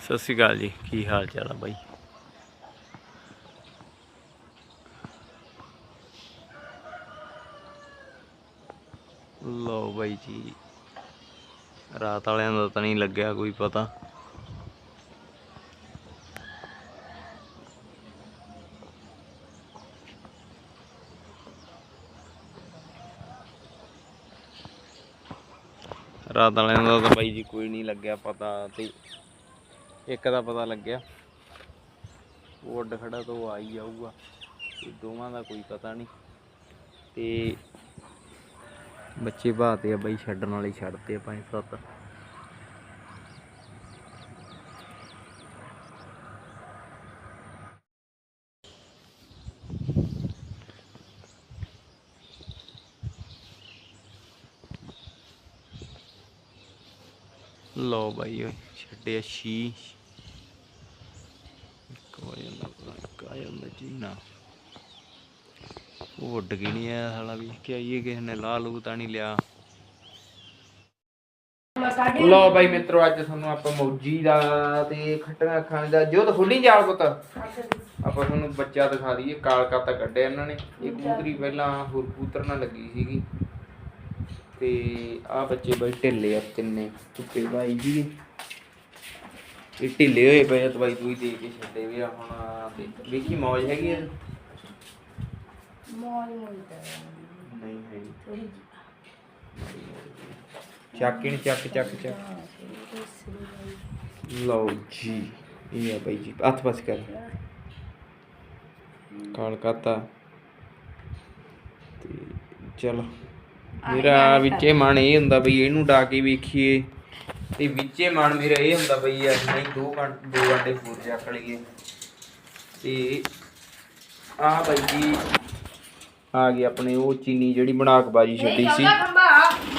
ਸਤਿ ਸ਼੍ਰੀ ਅਕਾਲ ਜੀ, ਕੀ ਹਾਲ ਚਾਲ ਆ ਬਾਈ? ਲਓ ਬਾਈ ਜੀ, ਰਾਤ ਵਾਲਿਆਂ ਦਾ ਤਾਂ ਨਹੀਂ ਲੱਗਿਆ ਕੋਈ ਪਤਾ। ਰਾਤ ਵਾਲਿਆਂ ਦਾ ਤਾਂ ਬਾਈ ਜੀ ਕੋਈ ਨਹੀਂ ਲੱਗਿਆ ਪਤਾ ਤੇ ਇੱਕ ਦਾ ਪਤਾ ਲੱਗਿਆ। ਉਹ ਅੱਡ ਖੜਾ ਤੋਂ ਆ ਹੀ ਜਾਊਗਾ। ਇਹ ਦੋਵਾਂ ਦਾ ਕੋਈ ਪਤਾ ਨਹੀਂ। ਤੇ ਬੱਚੇ ਬਾਤੇ ਆ ਬਾਈ, ਛੱਡਣ ਵਾਲੇ ਛੱਡਤੇ ਆ ਪੰਜ ਸੱਤ। ਲੋ ਬਾਈ, ਛੱਡਿਆ 6 ਇੱਕ ਨਾ। ਉਹ ਉੱਡ ਗਈ ਨਹੀਂ ਆ ਸਾਲਾ ਵੀ। ਕਿ ਆਈਏ ਕਿਸੇ ਨੇ ਲਾ ਲੂ ਤਾਂ ਨਹੀਂ ਲਿਆ। ਲੋ ਬਾਈ ਮਿੱਤਰੋ, ਅੱਜ ਤੁਹਾਨੂੰ ਆਪਾਂ ਮੌਜੀ ਦਾ ਤੇ ਖੱਟੀਆਂ ਅੱਖਾਂ ਦਾ ਜੋ ਤਾਂ ਖੁੱਲੀ ਜਾਲ ਪੁੱਤ। ਆਪਾਂ ਤੁਹਾਨੂੰ ਬੱਚਾ ਦਿਖਾ ਦਈਏ, ਕਾਲ ਕਾਤਾ ਕੱਢਿਆ ਇਹਨਾਂ ਨੇ। ਇਹ ਕਬੂਤਰੀ ਪਹਿਲਾਂ ਹੋਰ ਕਬੂਤਰ ਨਾਲ ਲੱਗੀ ਸੀਗੀ। ਤੇ ਆ ਬੱਚੇ ਬਈ ਢਿੱਲੇ ਆ ਤਿੰਨੇ। ਚੁੱਕੇ ਬਾਈ ਜੀ। ਇਹ ਢਿੱਲੇ ਹੋਏ ਪਏ ਆ ਦਵਾਈ ਦੂਈ ਦੇ ਕੇ ਛੱਡੇ ਵੀ ਆ ਹੁਣ ਤੇ ਵੇਖੀ ਮੌਜ ਹੈਗੀ ਆ? ਤਾਂ ਨਹੀਂ ਹੈਗੀ। ਥੋੜੀ ਚੱਕ ਚੱਕ ਚੱਕ ਚੱਕ। ਲਓ ਜੀ ਇਹ ਆ ਬਾਈ ਜੀ ਹੱਥ ਪਾਸ ਕਰ। ਕਲਕੱਤਾ ਤੇ ਚਲੋ। ਮੇਰਾ ਵਿੱਚੇ ਮਨ ਇਹ ਹੁੰਦਾ ਬਈ ਇਹਨੂੰ ਡਾ ਕੇ ਵੇਖੀਏ। ਤੇ ਵਿੱਚੇ ਮਨ ਮੇਰਾ ਇਹ ਹੁੰਦਾ ਬਈ ਯਾਰ ਨਹੀਂ ਦੋ ਘੰਟੇ ਦੋ ਘੰਟੇ ਹੋਰ ਚੱਕ ਲਈਏ। ਤੇ ਆਹ ਬਾਈ ਜੀ ਆ ਗਈ ਆਪਣੇ ਉਹ ਚੀਨੀ ਜਿਹੜੀ ਬਣਾ ਕੇ ਬਾਜੀ ਛੱਡੀ ਸੀ।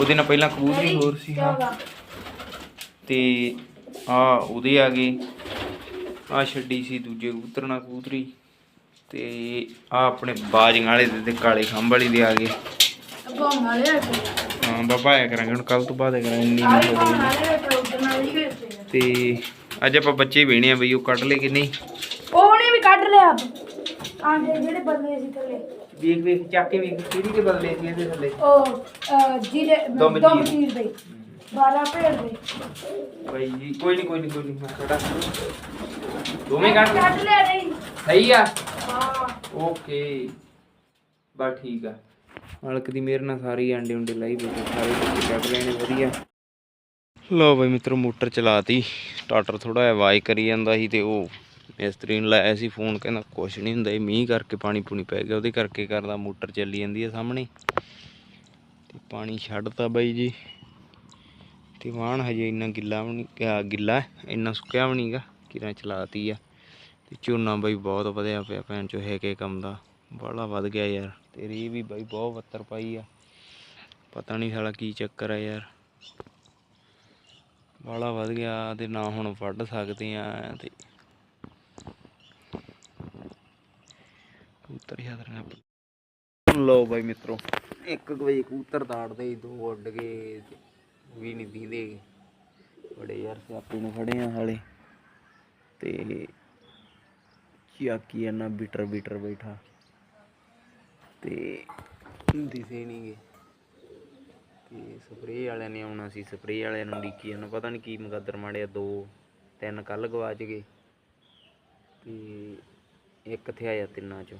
ਉਹਦੇ ਨਾਲ ਪਹਿਲਾਂ ਕਬੂਤਰੀ ਹੋਰ ਸੀ ਹਾਂ। ਤੇ ਆ ਉਹਦੇ ਆ ਗਏ। ਆ ਛੱਡੀ ਸੀ ਦੂਜੇ ਕਬੂਤਰ ਨਾਲ ਕਬੂਤਰੀ। ਤੇ ਆ ਆਪਣੇ ਬਾਜੀਆਂ ਵਾਲੇ ਦੇ ਤੇ ਕਾਲੇ ਖੰਭ ਵਾਲੀ ਦੇ ਆ ਗਏ। ਹਾਂ ਬਾਬਾ ਆਇਆ ਕਰਾਂਗੇ ਹੁਣ ਕੱਲ ਤੋਂ ਬਾਅਦ ਕਰਾਂਗੇ ਇੰਨੀ ਨਹੀਂ ਹੋ ਗਈ ਤੇ ਅੱਜ ਆਪਾਂ ਬੱਚੇ ਵੇਣੇ ਆ ਬਈ ਉਹ ਕੱਢ ਲਏ ਕਿ ਨਹੀਂ? ਉਹਨੇ ਵੀ ਕੱਢ ਲਿਆ। ਆਂਡੇ ਜਿਹੜੇ ਬਦਲੇ ਸੀ ਥੱਲੇ। ਵੇਖ ਵੇਖ ਚੱਕ ਕੇ ਵੇਖ ਕਿਹੜੀ ਕੇ ਬਦਲੇ ਸੀ ਇਹਦੇ ਥੱਲੇ? ਉਹ ਜਿਹੜੇ ਦਮ। ਚੀਰ ਦੇ 12 ਭੇੜ ਦੇ। ਬਾਈ ਜੀ ਕੋਈ ਨਹੀਂ ਕੋਈ ਨਹੀਂ ਕੋਈ ਨਹੀਂ ਮੈਂ ਖੜਾ ਦੋਵੇਂ ਕੱਢ ਲਏ? ਕੱਢ ਲਿਆ ਨਹੀਂ ਸਹੀ ਆ? ਹਾਂ। ਓਕੇ। ਬਸ ਠੀਕ ਆ। ਮਾਲਕ ਦੀ ਮਿਹਰ ਨਾਲ ਸਾਰੇ ਆਂਡੇ ਉਂਡੇ ਲਾਈ ਬੈਠੇ ਸਾਰੇ ਕੱਢ ਲੈਣੇ ਵਧੀਆ। ਲੋ ਬਾਈ ਮਿੱਤਰੋ, ਮੋਟਰ ਚਲਾਤੀ। ਸਟਾਰਟਰ ਥੋੜਾ ਜਿਹਾ ਆਵਾਜ਼ ਕਰੀ ਜਾਂਦਾ ਸੀ ਤੇ ਉਹ ਮਿਸਤਰੀ ਨੂੰ ਲਾਇਆ ਸੀ ਫੋਨ ਕਹਿੰਦਾ ਕੁਛ ਨਹੀਂ ਹੁੰਦਾ, ਇਹ ਮੀਂਹ ਕਰਕੇ ਪਾਣੀ ਪੂਣੀ ਪੈ ਗਿਆ, ਉਹਦੇ ਕਰਕੇ ਕਰਦਾ ਮੋਟਰ ਚੱਲੀ ਜਾਂਦੀ ਹੈ ਸਾਹਮਣੇ। ਤੇ ਪਾਣੀ ਛੱਡਤਾ ਬਾਈ ਜੀ। ਤੇ ਵਾਹਣ ਹਜੇ ਇੰਨਾ ਗਿੱਲਾ ਵੀ ਨਹੀਂ ਗਿੱਲਾ ਇੰਨਾ ਸੁੱਕਿਆ ਵੀ ਨਹੀਂਗਾ ਕਿਰਾਂ ਚਲਾਤੀ ਆ। ਤੇ ਝੋਨਾ ਬਾਈ ਬਹੁਤ ਵਧਿਆ ਪਿਆ ਭੈਣ ਚੋ ਹੈ ਕੇ ਕੰਮ ਦਾ। ਬੜਾ ਵੱਧ ਗਿਆ ਯਾਰ, ਤੇ ਰੀ ਵੀ ਬਾਈ ਬਹੁਤ ਵੱਤਰ ਪਾਈ ਆ। ਪਤਾ ਨਹੀਂ ਸਾਲਾ ਕੀ ਚੱਕਰ ਆ ਯਾਰ। ਵਾਲਾ ਵੱਧ ਗਿਆ ਤੇ ਨਾ ਹੁਣ ਵੱਢ ਸਕਦੇ ਆ ਤੇ ਕਬੂਤਰ ਯਾਦ ਲੋ ਬਾਈ ਮਿੱਤਰੋ 1 ਵਜੇ ਕਬੂਤਰ ਦਾੜਦੇ ਦੋ ਉੱਡ ਗਏ ਵੀ ਨਹੀਂ ਦੀਦੇ ਬੜੇ ਯਾਰ ਸਿਆਪੇ ਨੂੰ ਫੜੇ ਆ ਹਾਲੇ ਤੇ ਚਾਕੀ ਨਾ ਬੀਟਰ ਬੀਟਰ ਬੈਠਾ। ਤੇ ਦਿਸੇ ਨਹੀਂ ਤੇ ਸਪਰੇਅ ਵਾਲਿਆਂ ਨੇ ਆਉਣਾ ਸੀ ਸਪਰੇਅ ਵਾਲਿਆਂ ਨੂੰ ਡੀਕੀ ਉਹਨਾਂ ਪਤਾ ਨਹੀਂ ਕੀ ਮੁਕੱਦਰ ਮਾੜਿਆ ਦੋ ਤਿੰਨ ਕੱਲ ਗਵਾਚ ਗਏ ਤੇ ਇੱਕ ਕਿੱਥੇ ਆਇਆ ਤਿੰਨਾਂ ਚੋਂ।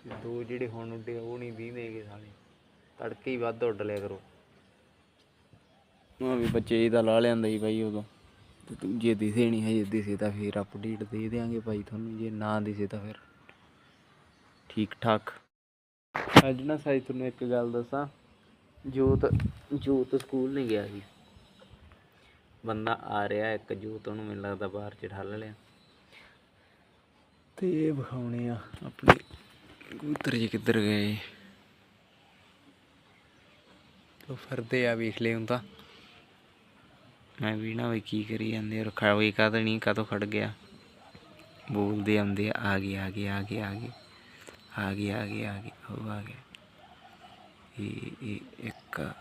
ਤੇ ਦੋ ਜਿਹੜੇ ਹੁਣ ਉੱਡੇ ਉਹ ਨਹੀਂ ਦੀਂਦੇਗੇ ਸਾਲੇ। ਤੜਕੇ ਹੀ ਵੱਧ ਉੱਡ ਲਿਆ ਕਰੋ। ਉਹ ਵੀ ਬੱਚੇ ਇਹਦਾ ਲਾ ਲਿਆਂਦਾ ਸੀ ਬਾਈ ਉਦੋਂ। ਤੇ ਦੂਜੇ ਦਿਸੇ ਨਹੀਂ ਹਜੇ ਦਿਸੇ ਤਾਂ ਫੇਰ ਅਪਡੇਟ ਦੇ ਦੇਾਂਗੇ ਭਾਈ ਤੁਹਾਨੂੰ ਜੇ ਨਾ ਦਿਸੇ ਤਾਂ ਫਿਰ। ਠੀਕ ਠਾਕ ਅੱਜ ਨਾ ਸਾਈ ਤੁਹਾਨੂੰ ਇੱਕ ਗੱਲ ਦੱਸਾਂ। ਜੋਤ ਜੋਤ ਸਕੂਲ ਨਹੀਂ ਗਿਆ ਸੀ ਬੰਦਾ ਆ ਰਿਹਾ, ਇੱਕ ਜੋਤ ਉਹਨੂੰ ਮੈਨੂੰ ਲੱਗਦਾ ਬਾਹਰ ਚ ਠੱਲ ਲਿਆ। ਤੇ ਇਹ ਵਿਖਾਉਣੇ ਆ ਆਪਣੇ ਕਬੂਤਰ ਜੀ ਕਿੱਧਰ ਗਏ। ਤੋ ਫਿਰਦੇ ਆ ਵੇਖ ਲਿਓ ਤਾਂ। ਮੈਂ ਵੀ ਨਾ ਵੀ ਕੀ ਕਰੀ ਜਾਂਦੇ ਔਰ ਹੋਈ ਕਾਹਦ ਨਹੀਂ ਕਦੋਂ ਖੜ ਗਿਆ। ਬੋਲਦੇ ਆਉਂਦੇ ਆ ਗਏ ਆ ਗਏ ਆ ਗਏ ਆ ਗਏ ਆ ਗਏ ਆ ਗਏ ਆ ਗਏ, ਉਹ ਆ ਗਿਆ ਇੱਕ।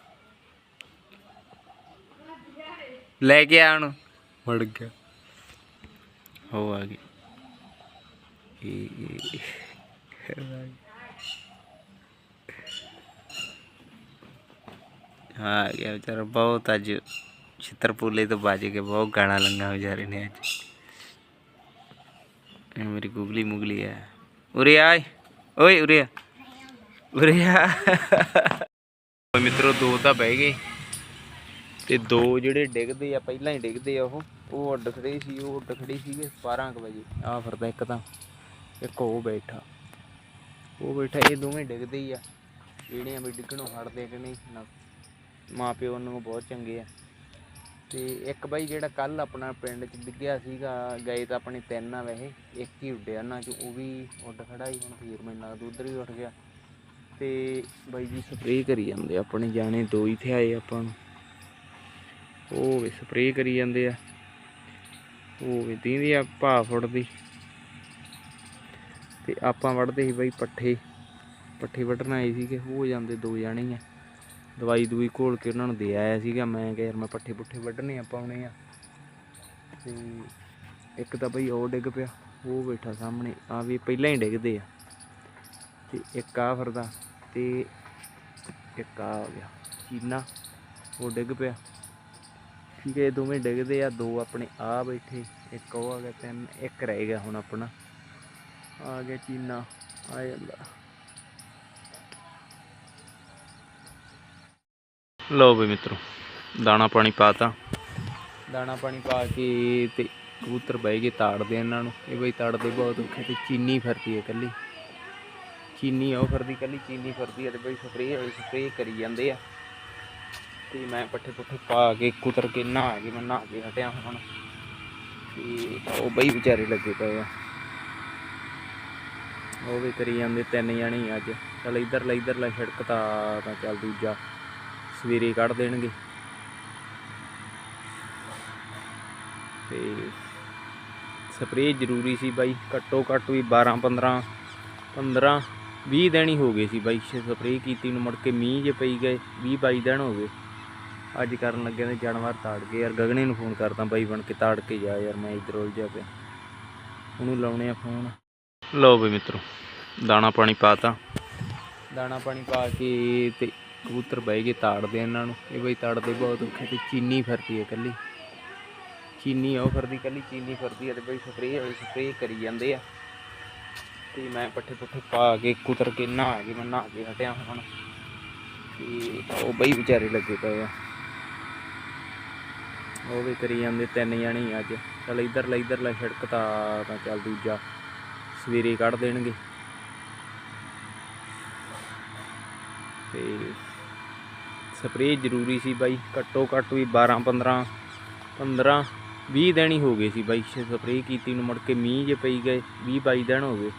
ਲੈ ਕੇ ਆ ਉਹਨੂੰ ਵੜ ਗਿਆ। ਹੋ ਆ ਗਈ। ਇਹ ਆ ਗਿਆ ਵਿਚਾਰਾ ਬਹੁਤ ਅੱਜ ਛਿੱਤਰਪੁਰਲੇ ਤੋਂ ਬਚ ਕੇ ਬਹੁਤ ਗਾਣਾ ਲੰਗਾ ਵਿਚਾਰੇ ਨੇ ਅੱਜ। ਇਹ ਮੇਰੀ ਗੁਗਲੀ ਮੁਗਲੀ ਹੈ ਉਰੇ ਆਏ ਓਏ। ਉਰੇ ਆ। ਮਿੱਤਰੋ, ਦੋ ਤਾਂ ਬਹਿ ਗਏ। ਤੇ ਦੋ ਜਿਹੜੇ ਡਿੱਗਦੇ ਆ, ਪਹਿਲਾਂ ਹੀ ਡਿੱਗਦੇ ਆ ਉਹ ਉਹ ਉੱਡ ਖੜੇ ਸੀ, ਉਹ ਉੱਡ ਖੜੀ ਸੀਗੇ 12 ਕੁ ਵਜੇ। ਆ ਫਿਰਦਾ ਇੱਕ ਤਾਂ, ਇੱਕ ਉਹ ਬੈਠਾ। ਉਹ ਬੈਠਾ, ਇਹ ਦੋਵੇਂ ਡਿੱਗਦੇ ਹੀ ਆ। ਜਿਹੜੇ ਆ ਵੀ ਡਿੱਗਣੋਂ ਹਟਦੇ ਕਿ ਨਹੀਂ, ਨਾ। ਮਾਂ ਪਿਓ ਉਹਨਾਂ ਨੂੰ ਬਹੁਤ ਚੰਗੇ ਆ। ਤੇ ਇੱਕ ਬਾਈ ਜਿਹੜਾ ਕੱਲ ਆਪਣਾ ਪਿੰਡ ਚ ਡਿੱਗਿਆ ਸੀਗਾ, ਗਏ ਤਾਂ ਆਪਣੇ ਤਿੰਨ ਆ ਵੈਸੇ, ਇੱਕ ਹੀ ਉੱਡਿਆ। ਉਹਨਾਂ ਚ ਉਹ ਵੀ ਉੱਡ ਖੜਾ ਹੀ ਹੁਣ ਫੇਰ ਮੈਨੂੰ ਲੱਗਦਾ ਉਧਰ ਹੀ ਉੱਠ ਗਿਆ। ਤੇ ਬਾਈ ਜੀ ਸਪਰੇਅ ਕਰੀ ਜਾਂਦੇ ਆਪਣੇ ਜਾਣੇ, ਦੋ ਹੀ ਤੇ ਆਏ ਆਪਾਂ ਨੂੰ। ਉਹ ਵੀ ਸਪਰੇਅ ਕਰੀ ਜਾਂਦੇ ਆ। ਉਹ ਵੀ ਦੀਂਦੀ ਆ ਭਾ ਫੁੱਟਦੀ। ਤੇ ਆਪਾਂ ਵੜਦੇ ਸੀ ਬਾਈ ਪੱਠੇ। ਪੱਠੇ ਵੱਢਣ ਆਏ ਸੀਗੇ, ਹੋ ਜਾਂਦੇ ਦੋ ਜਾਣੇ ਆ। ਦਵਾਈ ਦੂਈ ਘੋਲ ਕੇ ਉਹਨਾਂ ਨੂੰ ਦੇ ਆਇਆ ਸੀਗਾ। ਮੈਂ ਕਿਹਾ ਯਾਰ ਮੈਂ ਪੱਠੇ ਪੁੱਠੇ ਵੱਢਣੇ ਆ, ਪਾਉਣੇ ਆ। ਤੇ ਇੱਕ ਤਾਂ ਬਈ ਉਹ ਡਿੱਗ ਪਿਆ, ਉਹ ਬੈਠਾ ਸਾਹਮਣੇ। ਆ ਵੀ ਪਹਿਲਾਂ ਹੀ ਡਿੱਗਦੇ ਆ। ਤੇ ਇੱਕ ਆ ਫਿਰਦਾ ਤੇ ਇੱਕ ਆ ਗਿਆ। ਚੀਨਾ ਉਹ ਡਿੱਗ ਪਿਆ। ਠੀਕ ਹੈ ਦੋਵੇਂ ਡਿੱਗਦੇ ਆ ਦੋ ਆਪਣੇ ਆ ਬੈਠੇ ਇੱਕ ਉਹ ਆ ਗਿਆ ਤਿੰਨ ਇੱਕ ਰਹਿ ਗਿਆ ਹੁਣ ਆਪਣਾ। ਆ ਗਿਆ ਚੀਨਾ ਆ ਜਾਂਦਾ। ਲਓ ਬਈ ਮਿੱਤਰੋ ਦਾਣਾ ਪਾਣੀ ਪਾਤਾ ਦਾਣਾ ਪਾਣੀ ਪਾ ਕੇ ਤੇ ਕਬੂਤਰ ਬਹਿ ਗਏ ਤਾੜਦੇ ਇਹਨਾਂ ਨੂੰ। ਇਹ ਬਈ ਤਾੜਦੇ ਬਹੁਤ ਔਖੇ ਤੇ ਚੀਨੀ ਫਿਰਦੀ ਹੈ ਇਕੱਲੀ। ਚੀਨੀ ਉਹ ਫਿਰਦੀ ਇਕੱਲੀ ਚੀਨੀ ਫਿਰਦੀ ਆ ਤੇ ਬਈ ਸਪਰੇਅ ਵਾਲੀ ਸਪਰੇਅ ਕਰੀ ਜਾਂਦੇ ਆ। ਤੇ ਮੈਂ ਪੱਠੇ ਪੁੱਠੇ ਪਾ ਕੇ ਕੁਤਰ ਕੇ ਨਹਾ ਕੇ, ਮੈਂ ਨਹਾ ਕੇ ਹਟਿਆ ਹੁਣ। ਤੇ ਉਹ ਬਈ ਵਿਚਾਰੇ ਲੱਗੇ ਪਏ ਆ। ਉਹ ਵੀ ਕਰੀ ਜਾਂਦੇ, ਤਿੰਨ ਜਾਣੇ ਅੱਜ। ਚਲ ਇੱਧਰ ਲੈ ਇੱਧਰ ਲੈ, ਸੜਕ ਤਾਂ ਤਾਂ ਚੱਲ ਦੂਜਾ। ਸਵੇਰੇ ਕੱਢ ਦੇਣਗੇ। ਤੇ ਸਪਰੇਅ ਜ਼ਰੂਰੀ ਸੀ ਬਾਈ, ਘੱਟੋ ਘੱਟ ਵੀ 12 15 15 20 ਦਿਨ ਹੀ ਹੋ ਗਏ ਸੀ ਬਾਈ ਸਪਰੇਅ ਕੀਤੀ ਨੂੰ ਮੁੜ ਕੇ ਮੀਂਹ ਜੇ ਪਈ ਗਏ 20 22 ਦਿਨ ਹੋ ਗਏ। ਅੱਜ ਕਰਨ ਲੱਗੇ ਨੇ ਜਾਨਵਰ ਤਾੜ ਗਏ ਯਾਰ ਗਗਨੇ ਨੂੰ ਫੋਨ ਕਰਦਾ ਬਾਈ ਬਣ ਕੇ ਤਾੜ ਕੇ ਜਾ ਯਾਰ ਮੈਂ ਇੱਧਰ ਉਲਝਿਆ ਪਿਆ। ਉਹਨੂੰ ਲਾਉਣੇ ਆ ਫੋਨ ਲਓ ਬਈ ਮਿੱਤਰੋ ਦਾਣਾ ਪਾਣੀ ਪਾਤਾ ਦਾਣਾ ਪਾਣੀ ਪਾ ਕੇ ਤੇ ਕਬੂਤਰ ਬਹਿ ਗਏ ਤਾੜਦੇ ਇਹਨਾਂ ਨੂੰ। ਇਹ ਬਈ ਤਾੜਦੇ ਬਹੁਤ ਔਖੇ ਤੇ ਚੀਨੀ ਫਿਰਦੀ ਹੈ ਇਕੱਲੀ। ਚੀਨੀ ਉਹ ਫਿਰਦੀ ਇਕੱਲੀ ਚੀਨੀ ਫਿਰਦੀ ਹੈ ਤੇ ਬਈ ਸਪਰੇਅ ਵਾਲੀ ਸਪਰੇਅ ਕਰੀ ਜਾਂਦੇ ਆ। ਤੇ ਮੈਂ ਪੱਠੇ ਪੁੱਠੇ ਪਾ ਕੇ ਕੁਤਰ ਕੇ ਨਹਾ ਕੇ ਮੈਂ ਨਹਾ ਕੇ ਹਟਿਆ ਹੁਣ। ਤੇ ਉਹ ਬਈ ਵਿਚਾਰੇ ਲੱਗੇ ਪਏ ਆ। ਉਹ ਵੀ ਕਰੀ ਜਾਂਦੇ ਤਿੰਨ ਜਾਣੇ ਅੱਜ। ਚਲ ਇੱਧਰ ਲੈ ਇੱਧਰ ਲੈ ਸੜਕ ਤਾਂ ਤਾਂ ਚੱਲ ਦੂਜਾ। ਸਵੇਰੇ ਕੱਢ ਦੇਣਗੇ। ਤੇ ਸਪਰੇਅ ਜ਼ਰੂਰੀ ਸੀ ਬਾਈ। ਘੱਟੋ ਘੱਟ ਵੀ 12 15 15 20 ਦਿਨ ਹੀ ਹੋ ਗਏ ਸੀ ਬਾਈ। ਸਪਰੇਅ ਕੀਤੀ ਨੂੰ ਮੁੜ ਕੇ ਮੀਂਹ ਜੇ ਪਈ ਗਏ 20 22 ਦਿਨ ਹੋ ਗਏ।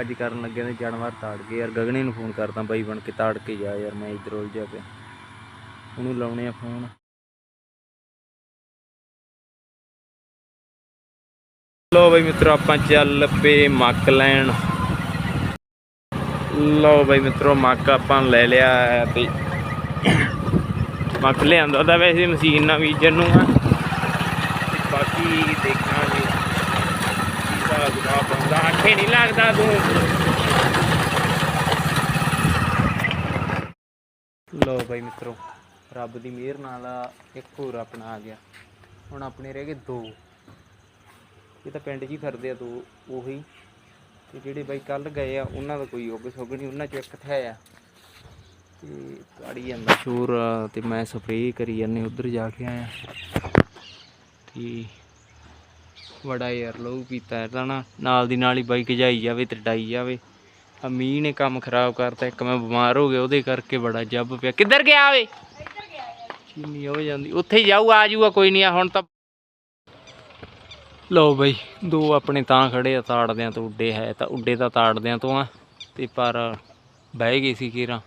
ਅੱਜ ਕਰਨ ਲੱਗੇ ਨੇ ਜਾਨਵਰ ਤਾੜ ਗਏ ਯਾਰ ਗਗਨੇ ਨੂੰ ਫੋਨ ਕਰਦਾ ਬਾਈ ਬਣ ਕੇ ਤਾੜ ਕੇ ਜਾ ਯਾਰ, ਮੈਂ ਇੱਧਰ ਉਲਝਿਆ ਪਿਆ। ਉਹਨੂੰ ਲਾਉਣੇ ਆ ਫੋਨ। ਲੋ ਬਈ ਮਿੱਤਰੋ, ਆਪਾਂ ਚੱਲ ਪਏ ਮੱਕ ਲੈਣ। ਲੋ ਬਈ ਮਿੱਤਰੋ, ਮੱਕ ਆਪਾਂ ਲੈ ਲਿਆ ਤੇ ਮੱਕ ਲਿਆਂਦਾ ਤਾਂ ਵੈਸੇ ਮਸ਼ੀਨ ਨਾਲ ਬੀਜਣ ਨੂੰ ਆ। ਬਾਕੀ ਦੇਖ ਬੰਦਾ ਆਖੇ ਨਹੀਂ ਲੱਗਦਾ ਤੂੰ। ਲੋ ਬਈ ਮਿੱਤਰੋ, ਰੱਬ ਦੀ ਮਿਹਰ ਨਾਲ ਇੱਕ ਹੋਰ ਆਪਣਾ ਆ ਗਿਆ। ਹੁਣ ਆਪਣੇ ਰਹਿ ਗਏ ਦੋ। ਇਹ ਤਾਂ ਪਿੰਡ 'ਚ ਹੀ ਫਿਰਦੇ ਆ ਦੋ, ਉਹੀ। ਤੇ ਜਿਹੜੇ ਬਾਈ ਕੱਲ ਗਏ ਆ, ਉਹਨਾਂ ਦਾ ਕੋਈ ਉੱਗ ਸੁੱਗ ਨਹੀਂ, ਉਹਨਾਂ 'ਚ ਇੱਕ ਥਿਆ ਆ। ਤੇ ਕਾੜੀ ਜਾਂਦਾ ਸ਼ੋਰ ਆ ਤੇ ਮੈਂ ਸਪਰੇਅ ਕਰੀ ਜਾਂਦੇ, ਉਧਰ ਜਾ ਕੇ ਆਇਆ। ਤੇ ਬੜਾ ਯਾਰ, ਲਹੂ ਪੀਤਾ ਇਹਦਾ ਨਾ। ਨਾਲ ਦੀ ਨਾਲ ਹੀ ਬਾਈ ਜਾਈ ਜਾਵੇ ਤੇ ਡਾਈ ਜਾਵੇ। ਆ ਮੀਂਹ ਨੇ ਕੰਮ ਖਰਾਬ ਕਰਤਾ, ਇੱਕ ਮੈਂ ਬਿਮਾਰ ਹੋ ਗਿਆ, ਉਹਦੇ ਕਰਕੇ ਬੜਾ ਜੱਬ ਪਿਆ। ਕਿੱਧਰ ਗਿਆ ਵੇ ਚੀਨੀ ਹੋ ਜਾਂਦੀ, ਉੱਥੇ ਹੀ ਜਾਊ, ਆ ਜਾਊਗਾ, ਕੋਈ ਨਹੀਂ, ਆ ਹੁਣ ਤਾਂ। ਲਓ ਬਈ, ਦੋ ਆਪਣੇ ਤਾਂ ਖੜੇ ਆ, ਤਾੜਦਿਆਂ ਤੋਂ ਉੱਡੇ ਹੈ ਤਾਂ, ਉੱਡੇ ਤਾਂ ਤਾੜਦਿਆਂ ਤੋਂ ਆ, ਤੇ ਪਰ ਬਹਿ ਗਏ ਸੀ ਕੀਰਾਂ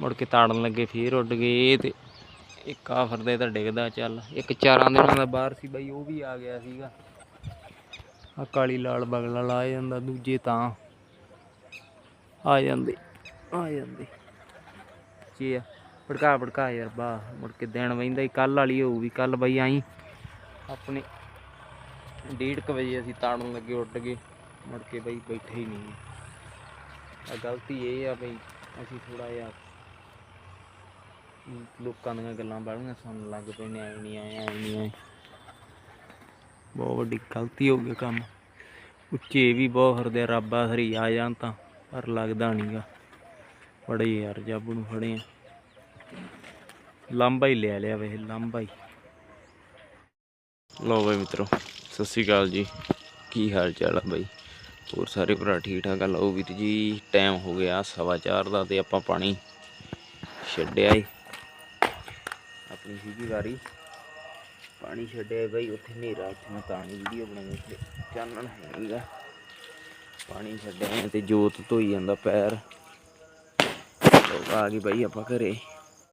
ਮੁੜ ਕੇ ਤਾੜਨ ਲੱਗੇ, ਫੇਰ ਉੱਡ ਗਏ ਤੇ ਇੱਕ ਆ ਫਿਰਦੇ ਤਾਂ ਡਿੱਗਦਾ ਚੱਲ। ਇੱਕ ਚਾਰਾਂ ਦਿਨਾਂ ਦਾ ਬਾਹਰ ਸੀ ਬਈ, ਉਹ ਵੀ ਆ ਗਿਆ ਸੀਗਾ। ਆ ਕਾਲੀ ਲਾਲ ਬਗਲਾ ਲਾ ਜਾਂਦਾ, ਦੂਜੇ ਤਾਂ ਆ ਜਾਂਦੇ ਆ ਜਾਂਦੇ। ਕੀ ਆ, ਭੜਕਾ ਭੜਕਾ ਯਾਰ, ਬਾ, ਮੁੜ ਕੇ ਦੇਣ ਵੈਂਦਾ ਹੀ ਕੱਲ ਵਾਲੀ ਹੋਊ ਵੀ ਕੱਲ ਬਈ ਆਈ। ਆਪਣੇ ਡੇਢ ਕੁ ਵਜੇ ਅਸੀਂ ਤਾੜਨ ਲੱਗੇ, ਉੱਡ ਗਏ, ਮੁੜ ਕੇ ਬਈ ਬੈਠੇ ਹੀ ਨਹੀਂ। ਆ ਗਲਤੀ ਇਹ ਆ ਬਈ, ਅਸੀਂ ਥੋੜਾ ਜਿਹਾ ਲੋਕਾਂ ਦੀਆਂ ਗੱਲਾਂ ਬਾਹਲੀਆਂ ਸੁਣਨ ਲੱਗ ਪਏ ਨੇ, ਐ ਨਹੀਂ ਆਏ ਐ ਨਹੀਂ ਆਏ ਬਹੁਤ ਵੱਡੀ ਗਲਤੀ ਹੋ ਗਈ ਕੰਮ। ਉੱਚੇ ਵੀ ਬਹੁਤ ਹਰਦੇ ਆ, ਰੱਬ ਆਸਰੀ ਆ ਜਾਣ ਤਾਂ ਪਰ ਲੱਗਦਾ ਨਹੀਂਗਾ ਬੜੇ ਯਾਰ ਜੱਬ ਨੂੰ ਫੜੇ ਆ। ਲੰਬਾ ਹੀ ਲੈ ਲਿਆ ਵੇ ਲੰਬਾ ਹੀ। ਲਓ ਬਾਈ ਮਿੱਤਰੋ ਸਤਿ ਸ਼੍ਰੀ ਅਕਾਲ ਜੀ। ਕੀ ਹਾਲ ਚਾਲ ਆ ਬਾਈ? ਹੋਰ ਸਾਰੇ ਭਰਾ ਠੀਕ ਠਾਕ ਆ? ਲਓ ਵੀਰ ਜੀ ਟਾਈਮ ਹੋ ਗਿਆ ਸਵਾ ਚਾਰ ਦਾ ਤੇ ਆਪਾਂ ਪਾਣੀ ਛੱਡਿਆ ਏ ਆਪਣੀ ਸੀਗੀ ਵਾਰੀ। ਪਾਣੀ ਛੱਡਿਆ ਬਈ, ਉੱਥੇ ਹਨੇਰਾ, ਉੱਥੇ ਮੈਂ ਤਾਂ ਨਹੀਂ ਵੀਡੀਓ ਬਣਾਈ, ਉੱਥੇ ਚਾਨਣ ਹੈ ਨਹੀਂਗਾ ਪਾਣੀ ਛੱਡਿਆ ਤੇ ਜੋਤ ਧੋਈ ਜਾਂਦਾ ਪੈਰ। ਆ ਗਏ ਬਈ ਆਪਾਂ ਘਰੇ।